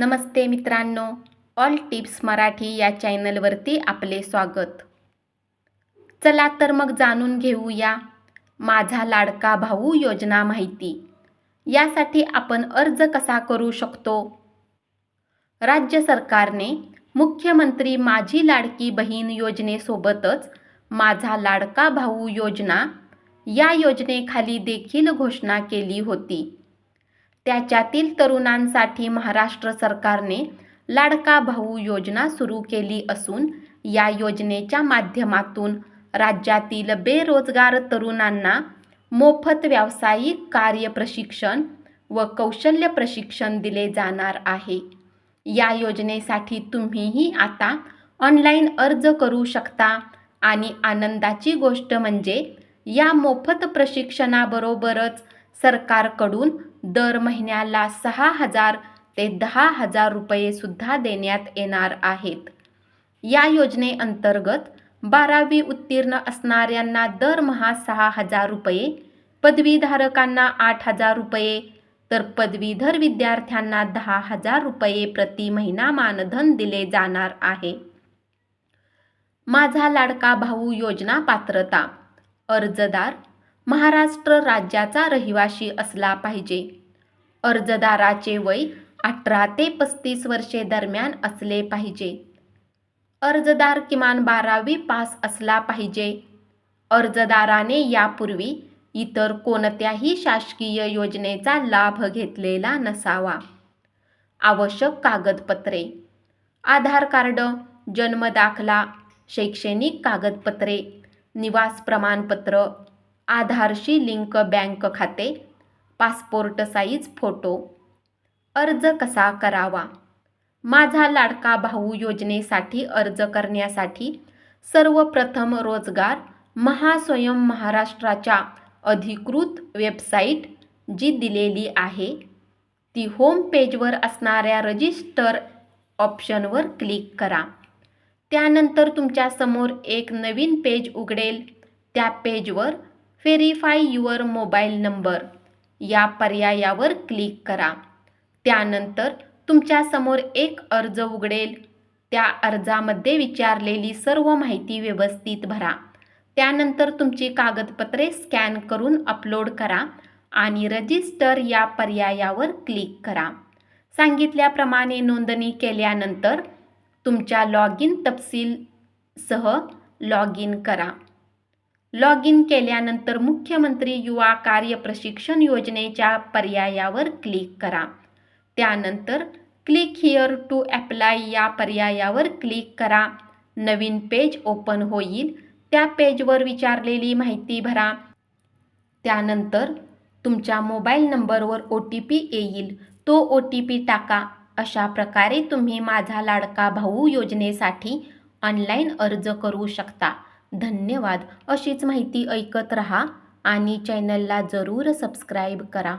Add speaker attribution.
Speaker 1: नमस्ते मित्रांनो all tips Marathi या चॅनलवरती आपले स्वागत. चला तर मग जाणून घेऊया माझा लाडका भाऊ योजना माहिती. यासाठी आपण अर्ज कसा करू शकतो? राज्य सरकारने मुख्यमंत्री माझी लाडकी बहीण योजनेसोबतच माझा लाडका भाऊ योजना या योजनेखाली देखील घोषणा केली होती. त्याच्यातील तरुणांसाठी महाराष्ट्र सरकारने लाडका भाऊ योजना सुरू केली असून या योजनेच्या माध्यमातून राज्यातील बेरोजगार तरुणांना मोफत व्यावसायिक कार्य प्रशिक्षण व कौशल्य प्रशिक्षण दिले जाणार आहे. या योजनेसाठी तुम्हीही आता ऑनलाईन अर्ज करू शकता आणि आनंदाची गोष्ट म्हणजे या मोफत प्रशिक्षणाबरोबरच सरकारकडून दर महिन्याला सहा हजार ते दहा हजार रुपये सुद्धा देण्यात येणार आहेत. या योजनेअंतर्गत बारावी उत्तीर्ण असणाऱ्यांना दरमहा सहा हजार रुपये पदवीधारकांना आठ हजार रुपये तर पदवीधर विद्यार्थ्यांना दहा हजार रुपये प्रति महिना मानधन दिले जाणार आहे. माझा लाडका भाऊ योजना पात्रता अर्जदार महाराष्ट्र राज्याचा रहिवाशी असला पाहिजे. अर्जदाराचे वय अठरा ते पस्तीस वर्षे दरम्यान असले पाहिजे. अर्जदार किमान बारावी पास असला पाहिजे. अर्जदाराने यापूर्वी इतर कोणत्याही शासकीय योजनेचा लाभ घेतलेला नसावा. आवश्यक कागदपत्रे. आधार कार्ड जन्मदाखला शैक्षणिक कागदपत्रे निवास प्रमाणपत्र आधारशी लिंक बँक खाते पासपोर्ट साईज फोटो अर्ज कसा करावा माझा लाडका भाऊ योजनेसाठी अर्ज करण्यासाठी सर्वप्रथम रोजगार महास्वयं महाराष्ट्राच्या अधिकृत वेबसाईट जी दिलेली आहे ती होम पेजवर असणाऱ्या रजिस्टर ऑप्शनवर क्लिक करा. त्यानंतर तुमच्यासमोर एक नवीन पेज उघडेल. त्या पेजवर व्हेरीफाय युअर मोबाईल नंबर या पर्यायावर क्लिक करा. त्यानंतर तुमच्यासमोर एक अर्ज उघडेल. त्या अर्जामध्ये विचारलेली सर्व माहिती व्यवस्थित भरा. त्यानंतर तुमची कागदपत्रे स्कॅन करून अपलोड करा आणि रजिस्टर या पर्यायावर क्लिक करा. सांगितल्याप्रमाणे नोंदणी केल्यानंतर तुमच्या लॉग इन तपशीलसह लॉग इन करा. लॉग इन केल्यानंतर मुख्यमंत्री युवा कार्य प्रशिक्षण योजनेच्या पर्यायावर क्लिक करा. त्यानंतर क्लिक हिअर टू ॲप्लाय या पर्यायावर क्लिक करा. नवीन पेज ओपन होईल. त्या पेजवर विचारलेली माहिती भरा. त्यानंतर तुमच्या मोबाईल नंबरवर ओ टी पी येईल. तो ओ टी पी टाका. अशा प्रकारे तुम्ही माझा लाडका भाऊ योजनेसाठी ऑनलाईन अर्ज करू शकता. धन्यवाद. अशीच माहिती ऐकत रहा आणि चॅनलला जरूर सबस्क्राईब करा.